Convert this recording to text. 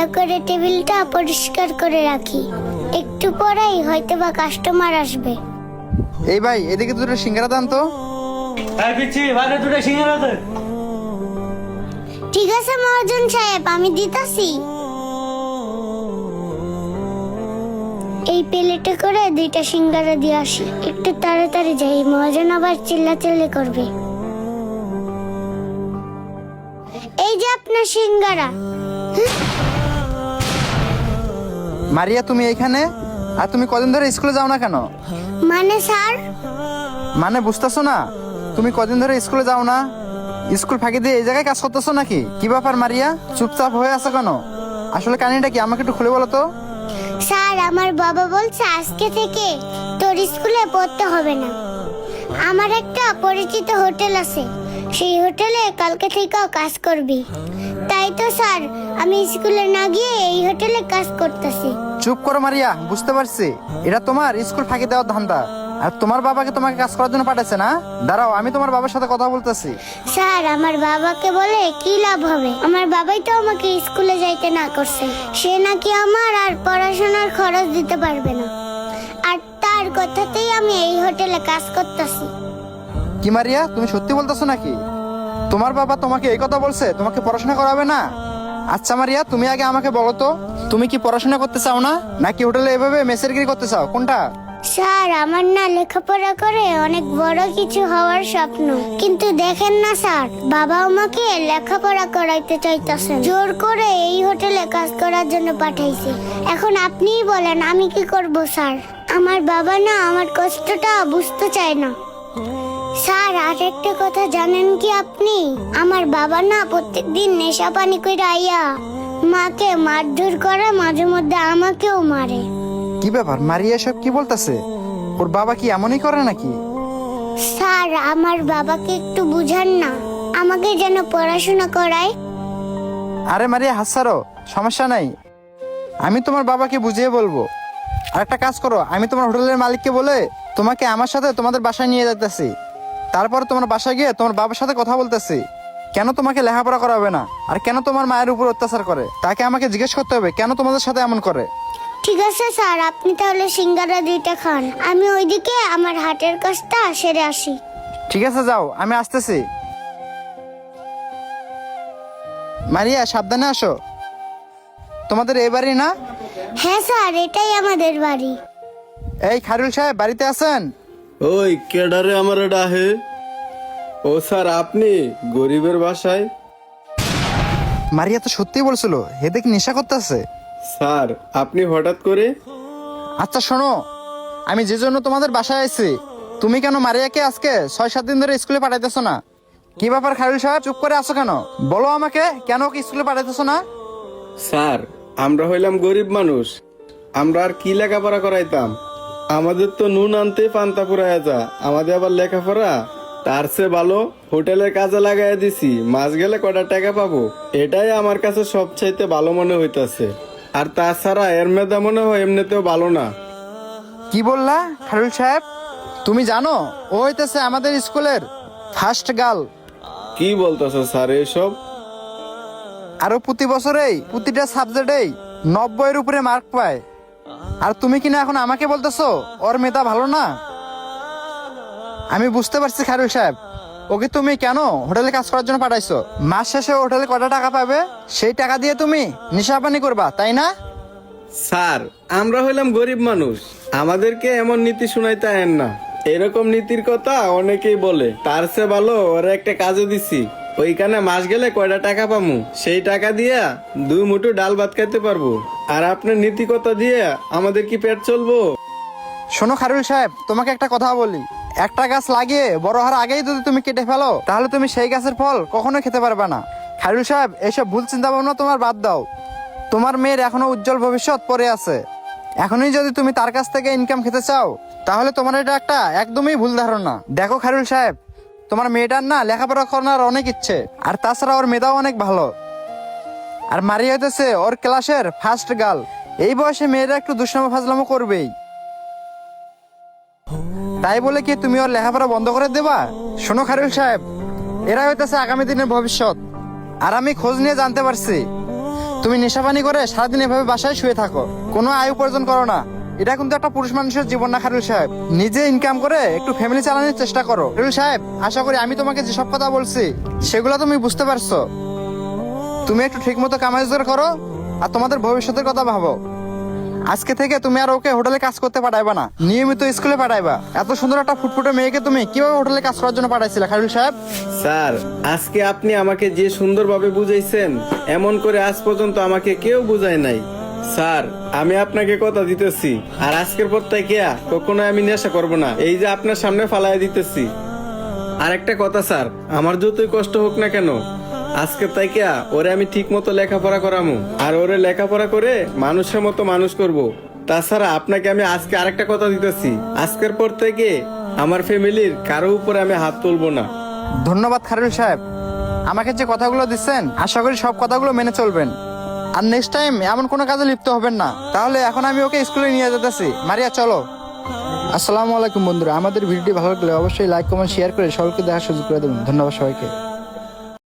ভালো করে টেবিলটা পরিষ্কার করে রাখি। একটু পরেই হয়তো বা কাস্টমার আসবে। এই ভাই এদিকে দুটো সিঙ্গারা দান তো। এই পিচ্ছি বাইরে দুটো সিঙ্গারা দে। ঠিক আছে মহাজন সাহেব আমি দিতাছি। এই প্লেটে করে দুইটা সিঙ্গারা দিয়ে আসি। একটু তাড়াতাড়ি যাই মহাজন আবার চিল্লাচিল্লি করবে। এই যে আপনার সিঙ্গারা। মারিয়া তুমি এইখানে? আর তুমি কদিন ধরে স্কুলে যাও না কেন? মানে স্যার? মানে বুঝতেছো না? তুমি কদিন ধরে স্কুলে যাও না? স্কুল ফাঁকি দিয়ে এই জায়গায় কাজ করতেছো নাকি? কি ব্যাপার মারিয়া? চুপচাপ হয়ে আছো কেন? আসলে কাহিনীটা কি? আমাকে একটু খুলে বলো তো। স্যার আমার বাবা বলছে আজকে থেকে তোর স্কুলে পড়তে হবে না। আমার একটা পরিচিত হোটেল আছে। সেই হোটেলে কালকে থেকেও কাজ করবি। তাই তো স্যার আমি স্কুলে না গিয়ে এই হোটেলে কাজ করতেছি। চুপ করো মারিয়া বুঝতে পারছি। এটা তোমার স্কুল ফাঁকি দেওয়ার ধান্দা। আর তোমার বাবাকে তোমাকে কাজ করার জন্য পাঠাচ্ছে না? দাঁড়াও আমি তোমার বাবার সাথে কথা বলতেছি। স্যার আমার বাবাকে বলে কি লাভ হবে? আমার বাবাই তো আমাকে স্কুলে যাইতে না করছে। সে নাকি আমার আর পড়াশোনার খরচ দিতে পারবে না। আর তার কথাতেই আমি এই হোটেলে কাজ করতেছি। কি মারিয়া, তুমি সত্যি বলতেছো নাকি? তোমার বাবা তোমাকে এই কথা বলছে, তোমাকে পড়াশোনা করাবে না? আচ্ছা মারিয়া, তুমি আগে আমাকে বলো তো, তুমি কি পড়াশোনা করতে চাও না? নাকি হোটেলে এভাবে মেসের গিরি করতে চাও? কোনটা? স্যার, আমার না লেখাপড়া করে অনেক বড় কিছু হওয়ার স্বপ্ন। কিন্তু দেখেন না স্যার, বাবা আমাকে লেখাপড়া করাইতে চাইতেছে জোর করে এই হোটেলে কাজ করার জন্য পাঠাইছে। এখন আপনিই বলেন, আমি কি করব স্যার? আমার বাবা না আমার কষ্টটা বুঝতে চায় না। স্যার আর একটা কথা জানেন কি আপনি? আমার বাবা না প্রত্যেকদিন নেশা পানি করে আইয়া মাকে মারধর করে মাঝে মধ্যে আমাকেও মারে। কি ব্যাপার? মারিয়া সব কি বলতেছে? ওর বাবা কি এমনই করে নাকি? স্যার আমার বাবাকে একটু বুঝান না। আমাকে যেন পড়াশোনা করায়। আরে মারিয়া হাসারো সমস্যা নাই। আমি তোমার বাবাকে বুঝিয়ে বলব। আর একটা কাজ করো আমি তোমার হোটেলের মালিককে বলে তোমাকে আমার সাথে তোমাদের বাসায় নিয়ে যেতেছি তারপর তোমার বাসায় গিয়ে তোমার বাবার সাথে কথা বলতেছি। কেন তোমাকে লেখাপড়া করাবে না? আর কেন তোমার মায়ের উপর অত্যাচার করে? তাকে আমাকে জিজ্ঞেস করতে হবে কেন তোমাদের সাথে এমন করে? ঠিক আছে স্যার আপনি তাহলে সিঙ্গারা দুইটা খান। আমি ওইদিকে আমার হাটের কাজটা সেরে আসি। ঠিক আছে যাও আমি আসতেছি। মারিয়া সাবধানে আসো। তোমাদের এই বাড়ি না? হ্যাঁ স্যার এটাই আমাদের বাড়ি। এই খারুল সাহেব বাড়িতে আছেন? ওই কেডারে আমার ডাহে। ও স্যার আপনি গরিবের বাসায়? মারিয়া তো সত্যি বলছিল হেদে কি নেশা করতেছে। স্যার আপনি হঠাৎ করে? আচ্ছা শোনো আমি যে জন্য তোমাদের বাসায় আইছি তুমি কেন মারিয়াকে আজকে ছয় সাত দিন ধরে স্কুলে পাঠাইতেছো না? কি ব্যাপার খারুল সাহেব চুপ করে আছো কেন? বলো আমাকে কেন ওকে স্কুলে পাঠাইতেছো না? স্যার আমরা হইলাম গরিব মানুষ। আমরা আর কি লেখাপড়া করাইতাম? আমাদের তো নুন আনতে পান্তা পুরাইয়া যা। আমাদের আবার লেখাপড়া? তার সে ভালো হোটেলের কাজে লাগাই দিছি। মাস গেলে কটা টাকা পাবো? এটাই আমার কাছে সবচাইতে ভালো মনে হইতাছে। আর তাছাড়া এর মেধা মনে হয় এমনিতেও ভালো না। কি বললা খারুল সাহেব? তুমি জানো ও হইতেছে আমাদের স্কুলের ফার্স্ট গার্ল কি বলতেছো স্যার এসব? আরও প্রতি বছরেই প্রতিটা সাবজেক্টেই নব্বইয়ের উপরে মার্ক পায়। আর তুমি কিনা এখন আমাকে বলতেছো? ওর মেধা ভালো না? আমি বুঝতে পারছি খারুল সাহেব। ওকে তুমি কেন হোটেলে কাজ করার জন্য পাঠাইছো? মাস শেষে হোটেলে কত টাকা পাবে? সেই টাকা দিয়ে তুমি নিশাপানি করবা, তাই না? স্যার, আমরা হইলাম গরিব মানুষ। আমাদেরকে এমন নীতি শুনাইতে আয়েন না। এরকম নীতির কথা অনেকেই বলে। তার চেয়ে ভালো ওরা একটা কাজও দিছি। ওইখানে মাস গেলে কয়টা টাকা পামু? সেই টাকা দিয়া দুই মুঠো ডাল ভাত খাইতে পারব। আর আপনার নীতিকতা দিয়ে আমাদের কি পেট চলবো? শোনো খারুল সাহেব, তোমাকে একটা কথা বলি। একটা গাছ লাগিয়ে বড় হওয়ার আগেই যদি তুমি কেটে ফেলো, তাহলে তুমি সেই গাছের ফল কখনো খেতে পারবে না। খারুল সাহেব, এসব ভুল চিন্তা ভাবনা তোমার বাদ দাও। তোমার মেয়ের এখনও উজ্জ্বল ভবিষ্যৎ পড়ে আছে। এখনই যদি তুমি তার কাছ থেকে ইনকাম খেতে চাও, তাহলে তোমার এটা একটা একদমই ভুল ধারণা। দেখো খারুল সাহেব, তোমার মেয়েটার না লেখাপড়া করার অনেক ইচ্ছে, আর তাছাড়া ওর মেধাও অনেক ভালো। আর মারি হইতেছে ওর ক্লাসের ফার্স্ট গার্ল এই বয়সে মেয়েরা একটু দুষ্টামো ফাজলামো করবেই। তাই বলে কি তুমি ওর লেখাপড়া বন্ধ করে দেবা? শোনো খারুল সাহেব, এরা হইতেছে আগামী দিনের ভবিষ্যৎ। আর আমি খোঁজ নিয়ে জানতে পারছি। তুমি নেশাপানি করে সারাদিন এভাবে বাসায় শুয়ে থাকো। কোনো আয় উপার্জন করো না। এটা কিন্তু একটা পুরুষ মানুষের জীবন না খারুল সাহেব। নিজে ইনকাম করে একটু ফ্যামিলি চালানোর চেষ্টা করো। খারুল সাহেব, আশা করি আমি তোমাকে যেসব কথা বলছি, সেগুলো তুমি বুঝতে পারছ। তুমি একটু ঠিক মতো কামাই রোজগার করো, আর তোমাদের ভবিষ্যতের কথা ভাবো। আজকে থেকে তুমি আর ওকে হোটেলে কাজ করতে পাঠাইবা না। নিয়মিত স্কুলে পাঠাইবা। এত সুন্দর একটা ফুটফুটে মেয়েকে তুমি কীভাবে হোটেলে কাজ করার জন্য পাঠাইছিলে খারুল সাহেব? স্যার, আজকে আপনি আমাকে যে সুন্দরভাবে বুঝাইছেন, এমন করে আজ পর্যন্ত আমাকে কেউ বুঝায় নাই। স্যার, আমি আপনাকে কথা দিতেছি, আর আজকের পর থেকে কখনো আমি নেশা করব না। এই যে আপনার সামনে ফালাই দিতেছি। আর একটা কথা, স্যার, আমার যতই কষ্ট হোক না কেন আজকে তাইকে ওরে আমি ঠিক মতো লেখাপড়া করামু। আর ওরে লেখাপড়া করে মানুষের মতো মানুষ করব। তাছাড়া আপনাকে আমি আজকে আরেকটা কথা দিতেছি। আজকের পর থেকে আমার ফ্যামিলির কারও উপরে আমি হাত তুলবো না। ধন্যবাদ খারুল সাহেব। আমাকে যে কথাগুলো দিচ্ছেন, আশা করি সব কথাগুলো মেনে চলবেন। আর নেক্সট টাইম এমন কোনো কাজে লিপ্ত হবেন না। তাহলে এখন আমি ওকে স্কুলে নিয়ে যেতেছি। মারিয়া, চলো। আসসালামু আলাইকুম বন্ধুরা। আমাদের ভিডিওটি ভালো লাগলে অবশ্যই লাইক কমেন্ট শেয়ার করে সবাইকে দেখার সুযোগ করে দেবেন। ধন্যবাদ সবাইকে।